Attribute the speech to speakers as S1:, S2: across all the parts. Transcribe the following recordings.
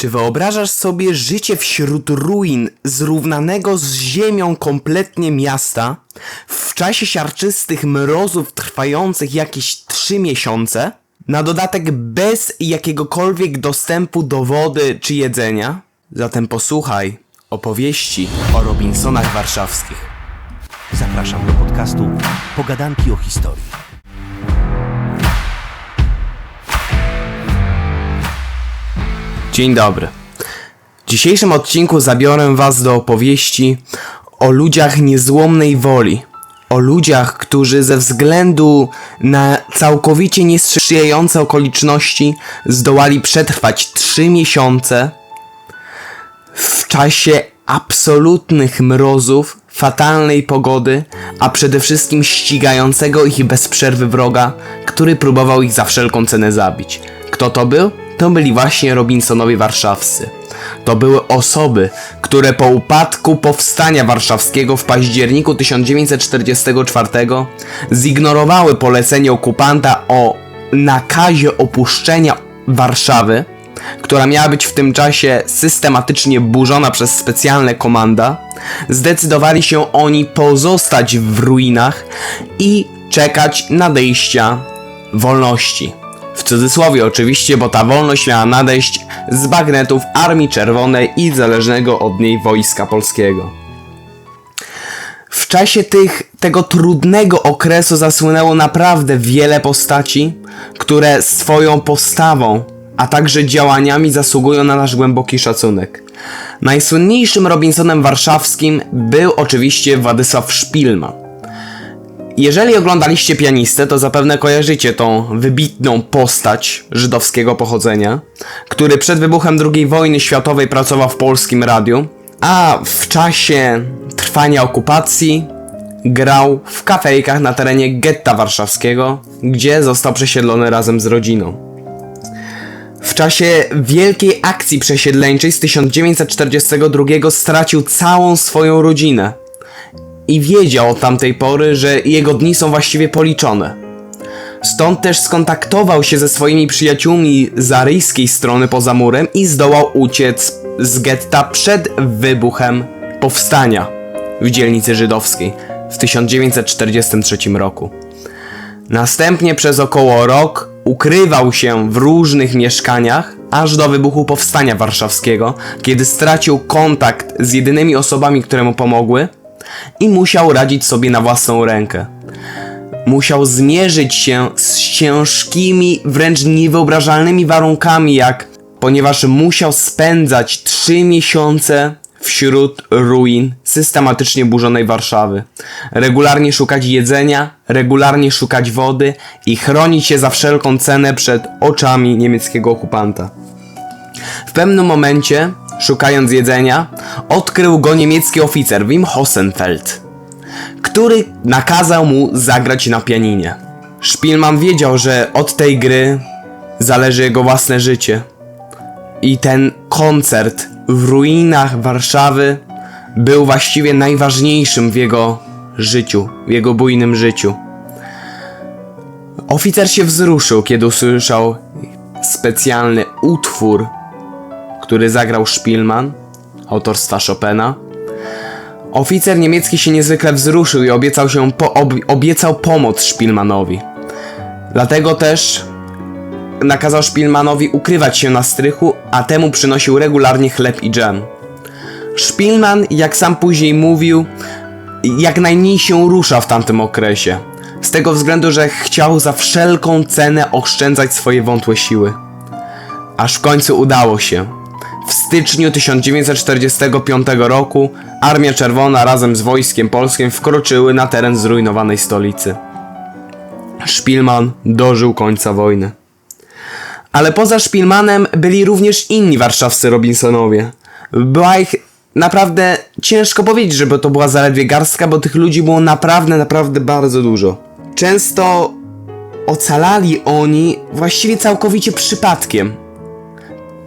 S1: Czy wyobrażasz sobie życie wśród ruin zrównanego z ziemią kompletnie miasta w czasie siarczystych mrozów trwających jakieś trzy miesiące? Na dodatek bez jakiegokolwiek dostępu do wody czy jedzenia? Zatem posłuchaj opowieści o Robinsonach warszawskich.
S2: Zapraszam do podcastu Pogadanki o historii.
S1: Dzień dobry. W dzisiejszym odcinku zabiorę Was do opowieści o ludziach niezłomnej woli. O ludziach, którzy ze względu na całkowicie niesprzyjające okoliczności zdołali przetrwać trzy miesiące w czasie absolutnych mrozów, fatalnej pogody, a przede wszystkim ścigającego ich bez przerwy wroga, który próbował ich za wszelką cenę zabić. Kto to był? To byli właśnie Robinsonowie warszawscy. To były osoby, które po upadku powstania warszawskiego w październiku 1944 zignorowały polecenie okupanta o nakazie opuszczenia Warszawy, która miała być w tym czasie systematycznie burzona przez specjalne komanda, zdecydowali się oni pozostać w ruinach i czekać nadejścia wolności. W cudzysłowie oczywiście, bo ta wolność miała nadejść z bagnetów Armii Czerwonej i zależnego od niej Wojska Polskiego. W czasie tych, tego trudnego okresu zasłynęło naprawdę wiele postaci, które swoją postawą, a także działaniami zasługują na nasz głęboki szacunek. Najsłynniejszym Robinsonem warszawskim był oczywiście Władysław Szpilman. Jeżeli oglądaliście pianistę, to zapewne kojarzycie tą wybitną postać żydowskiego pochodzenia, który przed wybuchem II wojny światowej pracował w polskim radiu, a w czasie trwania okupacji grał w kafejkach na terenie getta warszawskiego, gdzie został przesiedlony razem z rodziną. W czasie wielkiej akcji przesiedleńczej z 1942 stracił całą swoją rodzinę i wiedział od tamtej pory, że jego dni są właściwie policzone. Stąd też skontaktował się ze swoimi przyjaciółmi z aryjskiej strony poza murem i zdołał uciec z getta przed wybuchem powstania w dzielnicy żydowskiej w 1943 roku. Następnie przez około rok ukrywał się w różnych mieszkaniach, aż do wybuchu powstania warszawskiego, kiedy stracił kontakt z jedynymi osobami, które mu pomogły i musiał radzić sobie na własną rękę. Musiał zmierzyć się z ciężkimi, wręcz niewyobrażalnymi warunkami, jak ponieważ musiał spędzać trzy miesiące wśród ruin systematycznie burzonej Warszawy. Regularnie szukać jedzenia, regularnie szukać wody i chronić się za wszelką cenę przed oczami niemieckiego okupanta. W pewnym momencie, szukając jedzenia, odkrył go niemiecki oficer Wim Hossenfeld, który nakazał mu zagrać na pianinie. Szpilman wiedział, że od tej gry zależy jego własne życie. I ten koncert w ruinach Warszawy był właściwie najważniejszym w jego życiu, w jego bujnym życiu. Oficer się wzruszył, kiedy usłyszał specjalny utwór, który zagrał Szpilman, autorstwa Chopina. Oficer niemiecki się niezwykle wzruszył i obiecał, się po, ob, obiecał pomoc Szpilmanowi. Dlatego też nakazał Szpilmanowi ukrywać się na strychu, a temu przynosił regularnie chleb i dżem. Szpilman, jak sam później mówił, jak najmniej się rusza w tamtym okresie. Z tego względu, że chciał za wszelką cenę oszczędzać swoje wątłe siły. Aż w końcu udało się. W styczniu 1945 roku Armia Czerwona razem z wojskiem polskim wkroczyły na teren zrujnowanej stolicy. Szpilman dożył końca wojny. Ale poza Szpilmanem byli również inni warszawscy Robinsonowie. Była ich naprawdę ciężko powiedzieć, żeby to była zaledwie garstka, bo tych ludzi było naprawdę, naprawdę bardzo dużo. Często ocalali oni właściwie całkowicie przypadkiem.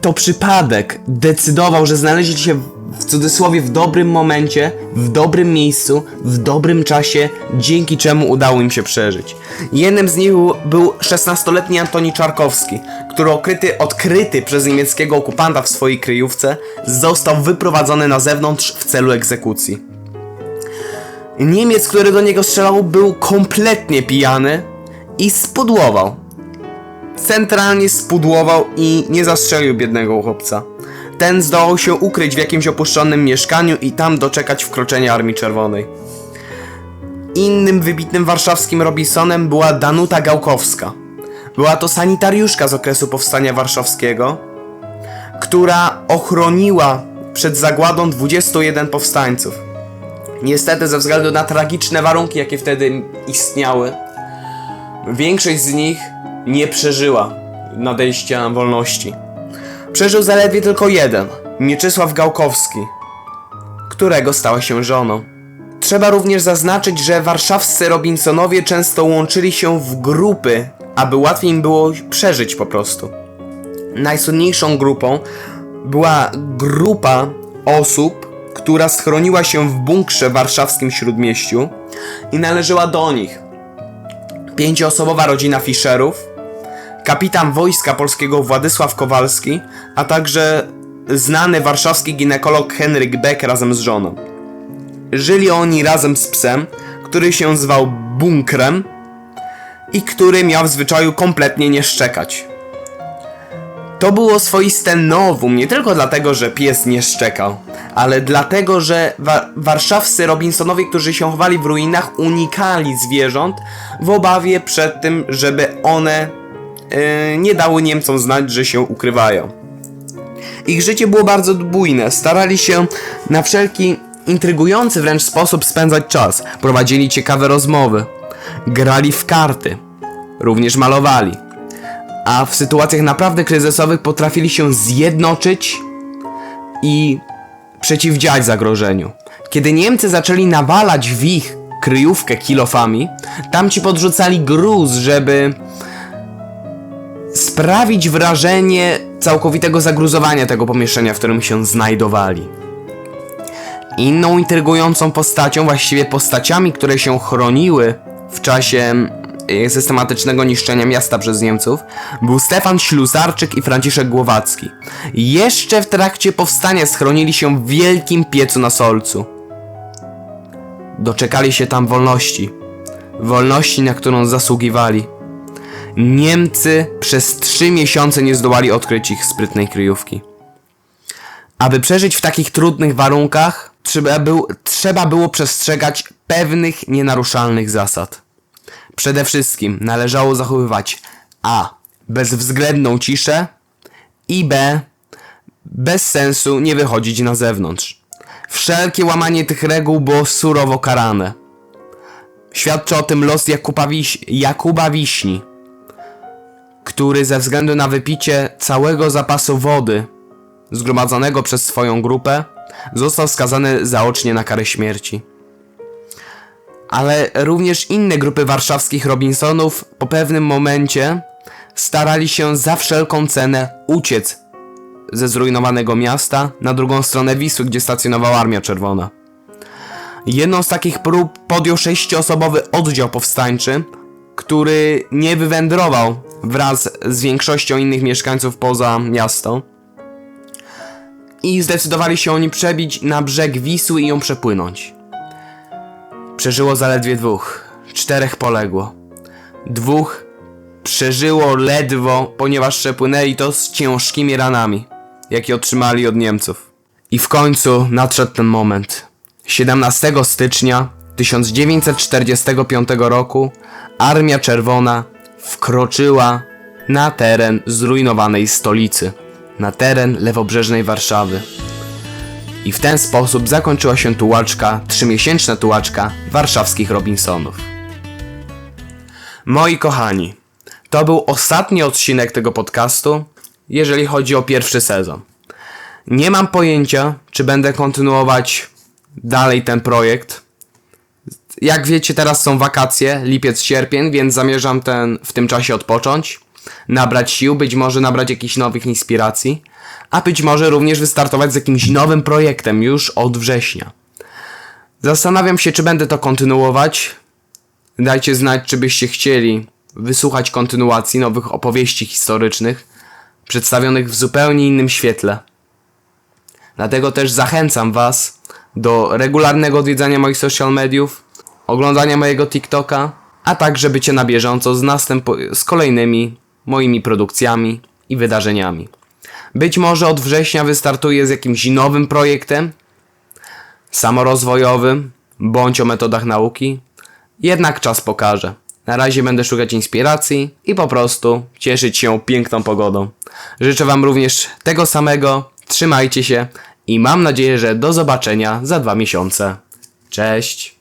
S1: To przypadek decydował, że znaleźli się w cudzysłowie w dobrym momencie, w dobrym miejscu, w dobrym czasie, dzięki czemu udało im się przeżyć. Jednym z nich był- był 16-letni Antoni Czarkowski, który okryty, odkryty przez niemieckiego okupanta w swojej kryjówce, został wyprowadzony na zewnątrz w celu egzekucji. Niemiec, który do niego strzelał, był kompletnie pijany i spudłował. Centralnie spudłował i nie zastrzelił biednego chłopca. Ten zdołał się ukryć w jakimś opuszczonym mieszkaniu i tam doczekać wkroczenia Armii Czerwonej. Innym wybitnym warszawskim Robinsonem była Danuta Gałkowska. Była to sanitariuszka z okresu powstania warszawskiego, która ochroniła przed zagładą 21 powstańców. Niestety, ze względu na tragiczne warunki, jakie wtedy istniały, większość z nich nie przeżyła nadejścia wolności. Przeżył zaledwie tylko jeden, Mieczysław Gałkowski, którego stała się żoną. Trzeba również zaznaczyć, że warszawscy Robinsonowie często łączyli się w grupy, aby łatwiej im było przeżyć po prostu. Najsłynniejszą grupą była grupa osób, która schroniła się w bunkrze w warszawskim śródmieściu i należała do nich pięcioosobowa rodzina Fischerów, kapitan wojska polskiego Władysław Kowalski, a także znany warszawski ginekolog Henryk Beck razem z żoną. Żyli oni razem z psem, który się zwał Bunkrem i który miał w zwyczaju kompletnie nie szczekać. To było swoiste nowum, nie tylko dlatego, że pies nie szczekał, ale dlatego, że wa- warszawscy Robinsonowie, którzy się chowali w ruinach, unikali zwierząt w obawie przed tym, żeby one nie dały Niemcom znać, że się ukrywają. Ich życie było bardzo bujne, starali się na wszelki intrygujący wręcz sposób spędzać czas, prowadzili ciekawe rozmowy, grali w karty, również malowali. A w sytuacjach naprawdę kryzysowych potrafili się zjednoczyć i przeciwdziałać zagrożeniu. Kiedy Niemcy zaczęli nawalać w ich kryjówkę kilofami, tamci podrzucali gruz, żeby sprawić wrażenie całkowitego zagruzowania tego pomieszczenia, w którym się znajdowali. Inną intrygującą postacią, właściwie postaciami, które się chroniły w czasie e, systematycznego niszczenia miasta przez Niemców, był Stefan Ślusarczyk i Franciszek Głowacki. Jeszcze w trakcie powstania schronili się w wielkim piecu na Solcu. Doczekali się tam wolności. Wolności, na którą zasługiwali. Niemcy przez trzy miesiące nie zdołali odkryć ich sprytnej kryjówki. Aby przeżyć w takich trudnych warunkach, trzeba, był, trzeba było przestrzegać pewnych nienaruszalnych zasad. Przede wszystkim należało zachowywać a. bezwzględną ciszę i b. bez sensu nie wychodzić na zewnątrz. Wszelkie łamanie tych reguł było surowo karane. Świadczy o tym los Jakuba, Wiś Jakuba Wiśni, który ze względu na wypicie całego zapasu wody zgromadzonego przez swoją grupę, został skazany zaocznie na karę śmierci. Ale również inne grupy warszawskich Robinsonów po pewnym momencie starali się za wszelką cenę uciec ze zrujnowanego miasta na drugą stronę Wisły, gdzie stacjonowała Armia Czerwona. Jedną z takich prób podjął sześcioosobowy oddział powstańczy, który nie wywędrował wraz z większością innych mieszkańców poza miasto i zdecydowali się oni przebić na brzeg Wisły i ją przepłynąć. Przeżyło zaledwie dwóch, czterech poległo. Dwóch przeżyło ledwo, ponieważ przepłynęli to z ciężkimi ranami, jakie otrzymali od Niemców. I w końcu nadszedł ten moment. 17 stycznia 1945 roku Armia Czerwona wkroczyła na teren zrujnowanej stolicy, na teren lewobrzeżnej Warszawy. I w ten sposób zakończyła się tułaczka, trzymiesięczna tułaczka warszawskich Robinsonów. Moi kochani, to był ostatni odcinek tego podcastu, jeżeli chodzi o pierwszy sezon. Nie mam pojęcia, czy będę kontynuować dalej ten projekt. Jak wiecie, teraz są wakacje, lipiec, sierpień, więc zamierzam ten w tym czasie odpocząć, nabrać sił, być może nabrać jakichś nowych inspiracji. a być może również wystartować z jakimś nowym projektem już od września. Zastanawiam się, czy będę to kontynuować. Dajcie znać, czy byście chcieli wysłuchać kontynuacji nowych opowieści historycznych, przedstawionych w zupełnie innym świetle. Dlatego też zachęcam Was do regularnego odwiedzania moich social mediów, oglądania mojego TikToka, a także bycie na bieżąco z, następu- z kolejnymi moimi produkcjami i wydarzeniami. Być może od września wystartuję z jakimś nowym projektem, samorozwojowym, bądź o metodach nauki. Jednak czas pokaże. Na razie będę szukać inspiracji i po prostu cieszyć się piękną pogodą. Życzę Wam również tego samego, trzymajcie się i mam nadzieję, że do zobaczenia za dwa miesiące. Cześć!